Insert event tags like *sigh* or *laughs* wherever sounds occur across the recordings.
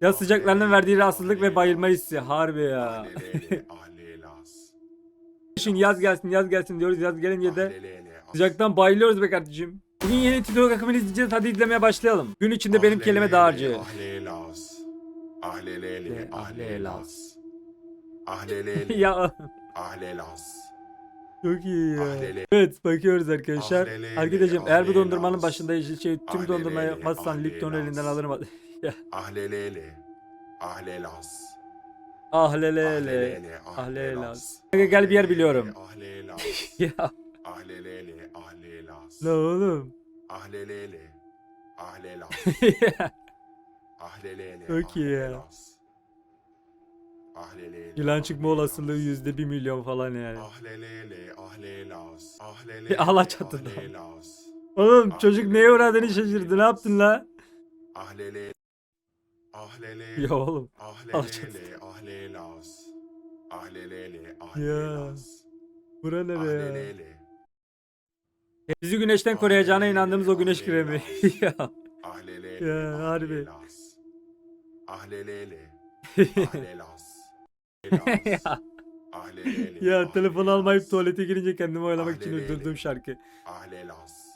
Ya sıcaklarının verdiği rahatsızlık ve bayılma hissi. Harbi ya. Şimdi yaz gelsin yaz gelsin diyoruz. Yaz gelince de sıcaktan bayılıyoruz be kardeşim. Bugün yeni TikTok akımını izleyeceğiz. Hadi izlemeye başlayalım. Gün içinde benim kelime dağarcığı. Ahlelas. Ahlelele, Ahlelas. Ahlelele, ya ahlelas. çok iyi ya. Ahlele- Evet bakıyoruz arkadaşlar. Ahlelele, Arkadaşım eğer bu dondurmanın başında yeşil şey tüm Ahlelele, dondurma yapmazsan Lipton'u elinden alırım. Ahlelele, ahlelas. Ahlelele. Ahlelas. Kanka gel bir yer biliyorum. Ahlelas. *laughs* Ya Ahlelele, ahlelas. ne oğlum? Ahlelele, ahlelas. *laughs* Ahlelele, Çok iyi ya. Ahlelele, Yılan çıkma olasılığı yüzde bir milyon falan yani. Ahlelele, ahlelas. Ahlelele, Allah ahlelas. Oğlum çocuk neye uğradığını şaşırdı. Ne yaptın la? Ahlele. Ahlele. Ya oğlum. Ahlelele, ahlelas. Ahlelele, ahlelas. Bura nere ya? Ahlelele. Bizi güneşten koruyacağına inandığımız o güneş kremi. *laughs* ya. Ya, harbi. Ahlelele. *laughs* Ya. Telefon almayıp tuvalete girince kendimi oyalamak için uydurduğum şarkı. Ahlelas.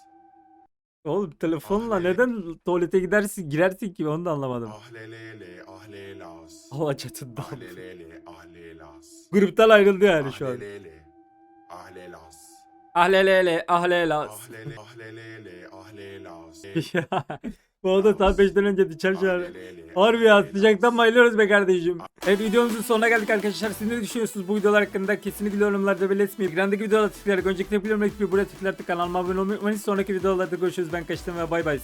Oğlum telefonla Ahlelele. neden tuvalete gidersin girersin ki onu da anlamadım. Ahlelele. Ahlelas. Hava çatında. Ahlelele. Ahlelas. Gruptan ayrıldı yani şu an. Ahlelele. Ahlelas. Ahlelele ahlelas. Ahlele. Ahlelele. Ahlelas. *laughs* ya. Bu arada saat 5'ten önce dışarı çağır. Ahlelele, Harbi ya sıcaktan bayılıyoruz be kardeşim. Evet videomuzun sonuna geldik arkadaşlar. Siz ne düşünüyorsunuz bu videolar hakkında? Kesinlikle yorumlarda belirtmeyin. Ekrandaki videolara tıklayarak önceki tepkilerime tıklayıp buraya tıklayarak kanalıma abone olmayı unutmayın. Sonraki videolarda görüşürüz. Ben kaçtım ve bay bay.